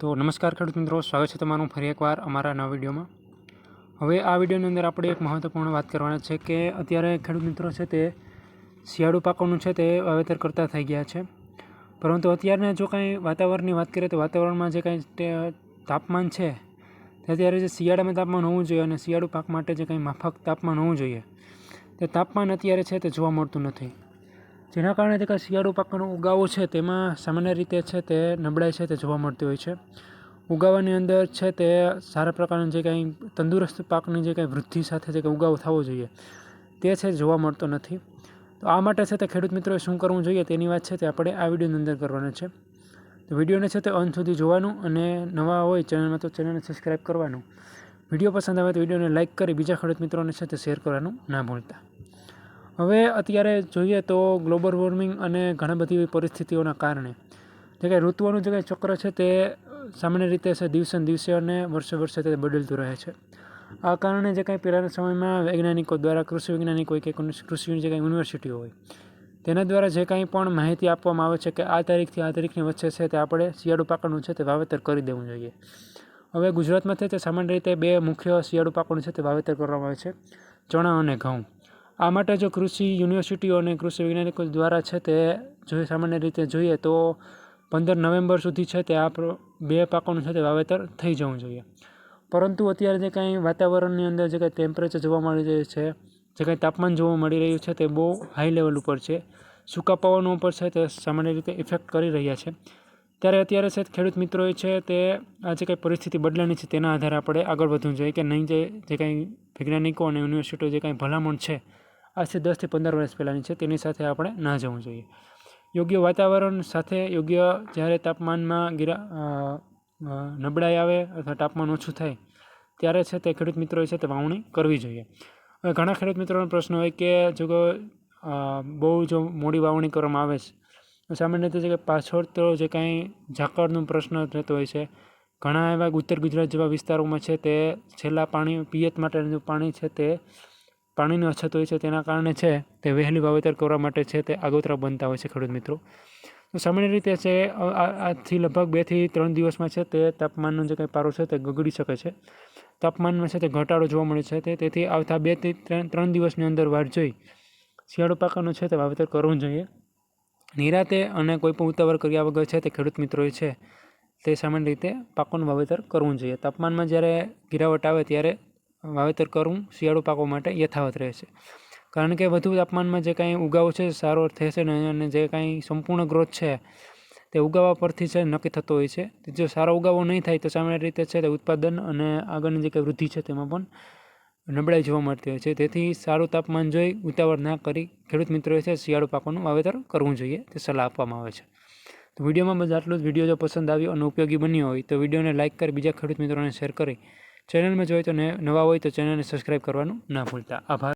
તો નમસ્કાર ખેડૂત મિત્રો, સ્વાગત છે તમારું ફરી એકવાર અમારા નવા વિડીયોમાં. હવે આ વિડીયોની અંદર આપણે એક મહત્વપૂર્ણ વાત કરવાના છે કે અત્યારે ખેડૂત મિત્રો છે તે શિયાળુ પાકોનું છે તે વાવેતર કરતા થઈ ગયા છે. પરંતુ અત્યારના જો કાંઈ વાતાવરણની વાત કરીએ તો વાતાવરણમાં જે કાંઈ તાપમાન છે, તે અત્યારે જે શિયાળામાં તાપમાન હોવું જોઈએ અને શિયાળુ પાક માટે જે કાંઈ માફક તાપમાન હોવું જોઈએ, તે તાપમાન અત્યારે છે તે જોવા મળતું નથી. જેના કારણે જે કાંઈ શિયાળુ પાકનો ઉગાવો છે, તેમાં સામાન્ય રીતે છે તે નબળાઈ છે તે જોવા મળતી હોય છે. ઉગાવાની અંદર છે તે સારા પ્રકારનું જે કાંઈ તંદુરસ્ત પાકની જે કાંઈ વૃદ્ધિ સાથે જે કાંઈ ઉગાવો થવો જોઈએ, તે છે જોવા મળતો નથી. તો આ માટે છે તે ખેડૂત મિત્રોએ શું કરવું જોઈએ તેની વાત છે તે આપણે આ વિડીયોની અંદર કરવાના છે. તો વિડીયોને છે તે અંત સુધી જોવાનું અને નવા હોય ચેનલમાં તો ચેનલને સબસ્ક્રાઈબ કરવાનું. વીડિયો પસંદ આવે તો વિડીયોને લાઇક કરી બીજા ખેડૂત મિત્રોને છે તે શેર કરવાનું ના ભૂલતા. હવે અત્યારે જોઈએ તો ગ્લોબલ વોર્મિંગ અને ઘણી બધી એવી પરિસ્થિતિઓના કારણે. જે કાંઈ ઋતુઓનું જે કાંઈ ચક્ર છે તે સામાન્ય રીતે છે દિવસે દિવસે અને વર્ષે વર્ષે તે બદલતું રહે છે. આ કારણે જે કાંઈ પહેલાંના સમયમાં વૈજ્ઞાનિકો દ્વારા, કૃષિ વૈજ્ઞાનિકો કે કૃષિની જે કાંઈ યુનિવર્સિટીઓ હોય, તેના દ્વારા જે કાંઈ પણ માહિતી આપવામાં આવે છે કે આ તારીખથી આ તારીખની વચ્ચે છે તે આપણે શિયાળુ પાકનું છે તે વાવેતર કરી દેવું જોઈએ. હવે ગુજરાતમાં તે સામાન્ય રીતે બે મુખ્ય શિયાળુ પાકોનું છે તે વાવેતર કરવામાં આવે છે. ચણા અને ઘઉં. આ માટે જો કૃષિ યુનિવર્સિટીઓ અને કૃષિ વૈજ્ઞાનિકો દ્વારા છે તે જો સામાન્ય રીતે જોઈએ તો પંદર નવેમ્બર સુધી છે તે આ બે પાકોનું છે તે વાવેતર થઈ જવું જોઈએ. પરંતુ અત્યારે જે કાંઈ વાતાવરણની અંદર જે કાંઈ ટેમ્પરેચર જોવા મળી રહ્યું છે, જે કાંઈ તાપમાન જોવા મળી રહ્યું છે તે બહુ હાઈ લેવલ ઉપર છે. સૂકા પવનો ઉપર છે તે સામાન્ય રીતે ઇફેક્ટ કરી રહ્યા છે. ત્યારે અત્યારે છે ખેડૂત મિત્રોએ છે તે આ જે કંઈ પરિસ્થિતિ બદલાની છે તેના આધારે આપણે આગળ વધવું જોઈએ કે નહીં જે જે કાંઈ વૈજ્ઞાનિકો અને યુનિવર્સિટીઓ જે કાંઈ ભલામણ છે આજથી દસથી પંદર વર્ષ પહેલાંની છે, તેની સાથે આપણે ના જવું જોઈએ. યોગ્ય વાતાવરણ સાથે યોગ્ય જ્યારે તાપમાનમાં ગિરા નબળાઈ આવે અથવા તાપમાન ઓછું થાય, ત્યારે છે તે ખેડૂત મિત્રોએ છે તે વાવણી કરવી જોઈએ. હવે ઘણા ખેડૂત મિત્રોનો પ્રશ્ન હોય કે જો બહુ જો મોડી વાવણી કરવામાં આવે છે સામાન્ય રીતે કે પાછળ તો જે કાંઈ ઝાકળનો પ્રશ્ન રહેતો હોય છે, ઘણા એવા ઉત્તર ગુજરાત જેવા વિસ્તારોમાં છે તે છેલ્લા પાણી, પિયત માટેનું પાણી છે તે પાણીની અછત હોય છે તેના કારણે છે તે વહેલી વાવેતર કરવા માટે છે તે આગોતરા બનતા હોય છે ખેડૂત મિત્રો. તો સામાન્ય રીતે છે આજથી લગભગ બેથી ત્રણ દિવસમાં છે તે તાપમાનનો જે કંઈ પારો છે તે ગગડી શકે છે. તાપમાનમાં છે તે ઘટાડો જોવા મળે છે તે, તેથી આવતા બેથી ત્રણ ત્રણ દિવસની અંદર વાટ જોઈ શિયાળુ પાકોનું છે તે વાવેતર કરવું જોઈએ. નિરાતે અને કોઈ પણ ઉતાવળ કર્યા વગર છે તે ખેડૂત મિત્રોએ છે તે સામાન્ય રીતે પાકોનું વાવેતર કરવું જોઈએ. તાપમાનમાં જ્યારે ગિરાવટ આવે ત્યારે વાવેતર કરવું શિયાળુ પાકો માટે યથાવત રહે છે. કારણ કે વધુ તાપમાનમાં જે કાંઈ ઉગાવો છે, સારો થશે ને, અને જે કાંઈ સંપૂર્ણ ગ્રોથ છે, તે ઉગાવા પરથી છે, નક્કી થતો હોય છે. જો સારો ઉગાવો નહીં થાય, તો સામાન્ય રીતે છે તે ઉત્પાદન અને આગળની જે કંઈ વૃદ્ધિ છે, તેમાં પણ નબળાઈ જોવા મળતી હોય છે. તેથી સારું તાપમાન જોઈ ઉતાવળ ના કરી ખેડૂત મિત્રોએ છે, શિયાળુ પાકોનું વાવેતર કરવું જોઈએ, તે સલાહ આપવામાં આવે છે. તો વિડીયોમાં બસ આટલું જ. વીડિયો જો પસંદ આવ્યો અને ઉપયોગી બન્યો હોય, તો વિડીયોને લાઇક કરી, બીજા ખેડૂત મિત્રોને શેર કરી ચેનલમાં જોઈએ તો નવા હોય તો ચેનલને સબસ્ક્રાઈબ કરવાનું ના ભૂલતા. આભાર.